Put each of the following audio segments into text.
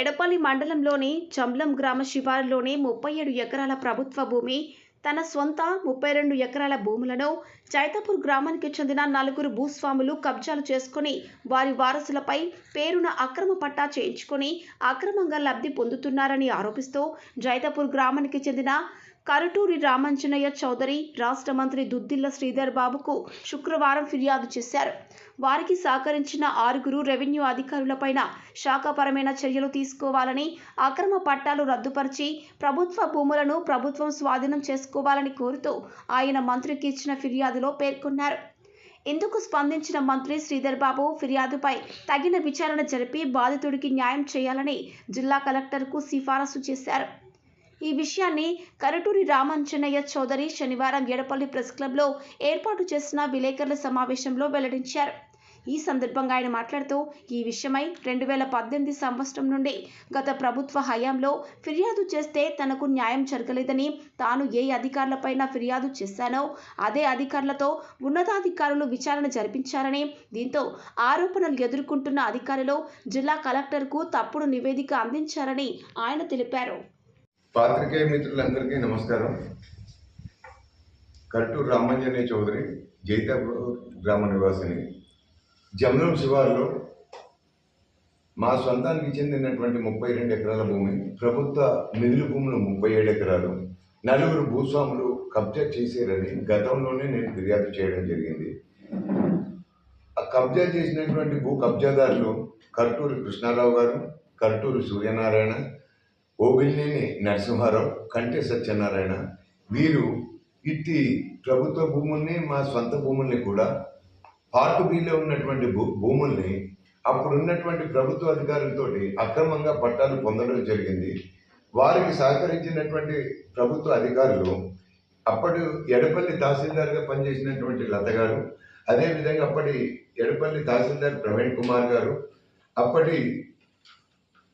ఎడపల్లి మండలంలోని చంబ్లం గ్రామ శివారులోని ముప్పై ఏడు ఎకరాల ప్రభుత్వ భూమి తన సొంత ముప్పై రెండు ఎకరాల భూములను చైతాపూర్ గ్రామానికి చెందిన నలుగురు భూస్వాములు కబ్జాలు చేసుకుని వారి వారసులపై పేరున అక్రమ పట్టా చేయించుకొని అక్రమంగా లబ్ధి పొందుతున్నారని ఆరోపిస్తూ జైతాపూర్ గ్రామానికి చెందిన కరటూరి రామంజనయ్య చౌదరి రాష్ట్ర మంత్రి దుద్దిల్ల శ్రీధర్ బాబుకు శుక్రవారం ఫిర్యాదు చేశారు. వారికి సహకరించిన ఆరుగురు రెవెన్యూ అధికారులపైన శాఖపరమైన చర్యలు తీసుకోవాలని అక్రమ పట్టాలు రద్దుపరిచి ప్రభుత్వ భూములను ప్రభుత్వం స్వాధీనం చేసుకోవాలని కోరుతూ ఆయన మంత్రికి ఇచ్చిన ఫిర్యాదులో పేర్కొన్నారు. ఇందుకు స్పందించిన మంత్రి శ్రీధర్ బాబు ఫిర్యాదుపై తగిన విచారణ జరిపి బాధితుడికి న్యాయం చేయాలని జిల్లా కలెక్టర్కు సిఫారసు చేశారు. ఈ విషయాన్ని కరటూరి రామంజనయ్య చౌదరి శనివారం ఎడపల్లి ప్రెస్ క్లబ్లో ఏర్పాటు చేసిన విలేకరుల సమావేశంలో వెల్లడించారు. ఈ సందర్భంగా ఆయన మాట్లాడుతూ ఈ విషయమై రెండు వేల పద్దెనిమిది సంవత్సరం నుండి గత ప్రభుత్వ హయాంలో ఫిర్యాదు చేస్తే తనకు న్యాయం జరగలేదని తాను ఏ అధికారులపైన ఫిర్యాదు చేశానో అదే అధికారులతో ఉన్నతాధికారులు విచారణ జరిపించారని దీంతో ఆరోపణలు ఎదుర్కొంటున్న అధికారులు జిల్లా కలెక్టర్కు తప్పుడు నివేదిక అందించారని ఆయన తెలిపారు. పాత్రికేయ మిత్రులందరికీ నమస్కారం. కట్టూరు రామంజనే చౌదరి జైతాపూర్ గ్రామ నివాసిని. జమలం శివారులో మా సొంతానికి చెందినటువంటి ముప్పై రెండు ఎకరాల భూమి ప్రభుత్వ మిగులు భూములు ముప్పై ఏడు ఎకరాలు. నలుగురు భూస్వాములు కబ్జా చేశారని గతంలోనే నేను ఫిర్యాదు చేయడం జరిగింది. ఆ కబ్జా చేసినటువంటి భూ కబ్జాదారులు కర్టూరి కృష్ణారావు గారు కర్టూరు సూర్యనారాయణ ఓబిల్నేని నరసింహారావు కంటే సత్యనారాయణ వీరు ఇట్టి ప్రభుత్వ భూముల్ని మా సొంత భూముల్ని కూడా పార్ట్ బిలో ఉన్నటువంటి భూ భూముల్ని అప్పుడున్నటువంటి ప్రభుత్వ అధికారులతోటి అక్రమంగా పట్టాలు పొందడం జరిగింది. వారికి సహకరించినటువంటి ప్రభుత్వ అధికారులు అప్పటి ఎడపల్లి తహసీల్దార్గా పనిచేసినటువంటి లత గారు అదేవిధంగా అప్పటి ఎడపల్లి తహసీల్దార్ ప్రవీణ్ కుమార్ గారు అప్పటి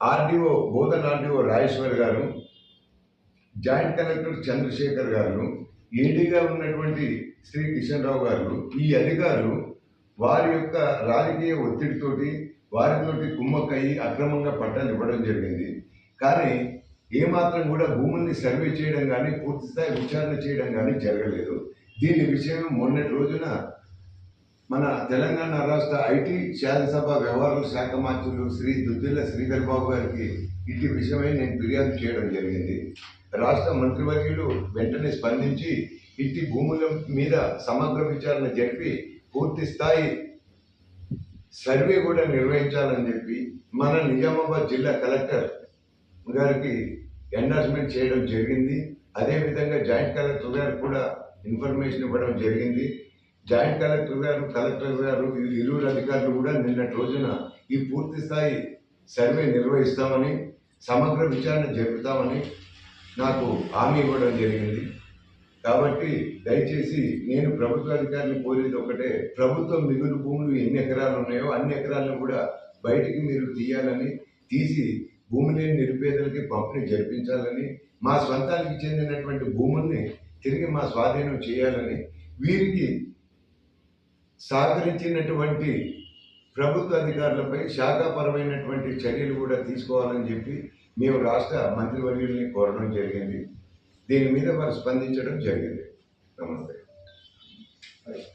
ఆర్డీఓ బోధన్ ఆర్డీఓ రాజేశ్వర్ గారు జాయింట్ కలెక్టర్ చంద్రశేఖర్ గారు ఏడీగా ఉన్నటువంటి శ్రీ కిషన్ రావు గారు ఈ అధికారులు వారి యొక్క రాజకీయ ఒత్తిడితోటి వారితోటి కుమ్మక్కయి అక్రమంగా పట్టాలు ఇవ్వడం జరిగింది. కానీ ఏమాత్రం కూడా భూముల్ని సర్వే చేయడం కానీ పూర్తిస్థాయి విచారణ చేయడం కానీ జరగలేదు. దీని విషయం మొన్నటి రోజున మన తెలంగాణ రాష్ట్ర ఐటీ శాసనసభ వ్యవహారాల శాఖ మంత్రులు శ్రీ దుద్దిల్ల శ్రీధర్ బాబు గారికి ఇటు విషయమై నేను ఫిర్యాదు చేయడం జరిగింది. రాష్ట్ర మంత్రివర్యులు వెంటనే స్పందించి ఇట్టి భూముల మీద సమగ్ర విచారణ జరిపి పూర్తి స్థాయి సర్వే కూడా నిర్వహించాలని చెప్పి మన నిజామాబాద్ జిల్లా కలెక్టర్ గారికి ఎండార్స్మెంట్ చేయడం జరిగింది. అదేవిధంగా జాయింట్ కలెక్టర్ గారికి కూడా ఇన్ఫర్మేషన్ ఇవ్వడం జరిగింది. జాయింట్ కలెక్టర్ గారు కలెక్టర్ గారు ఇరువురు అధికారులు కూడా నిన్నటి రోజున ఈ పూర్తి స్థాయి సర్వే నిర్వహిస్తామని సమగ్ర విచారణ జరుపుతామని నాకు హామీ ఇవ్వడం జరిగింది. కాబట్టి దయచేసి నేను ప్రభుత్వ అధికారులు కోరేది ఒకటే ప్రభుత్వం మిగులు భూములు ఎన్ని ఎకరాలు ఉన్నాయో అన్ని ఎకరాలను కూడా బయటికి మీరు తీయాలని తీసి భూమిని నిరుపేదలకి పంపిణీ జరిపించాలని మా స్వంతానికి చెందినటువంటి భూముల్ని తిరిగి మా స్వాధీనం చేయాలని వీరికి సహకరించినటువంటి ప్రభుత్వ అధికారులపై శాఖాపరమైనటువంటి చర్యలు కూడా తీసుకోవాలని చెప్పి మేము రాష్ట్ర మంత్రివర్యుల్ని కోరడం జరిగింది. దీని మీద వారు స్పందించడం జరిగింది. నమస్తే.